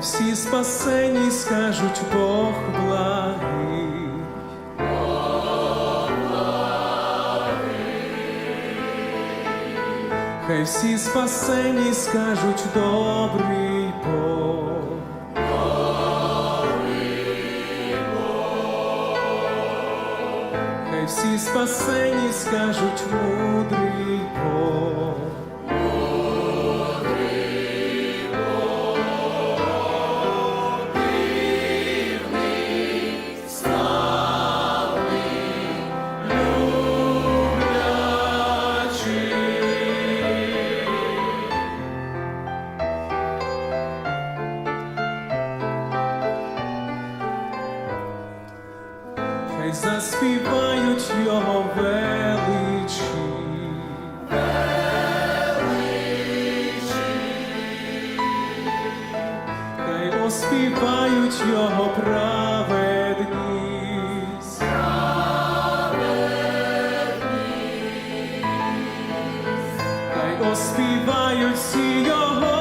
всі спасені скажуть Бог благий. Хай всі спасені скажуть добрий Бог. Хай всі спасені скажуть мудрий Бог. заспівають його величі. величі. Хай оспівають його праведність. праведність. Хай оспівають всі його.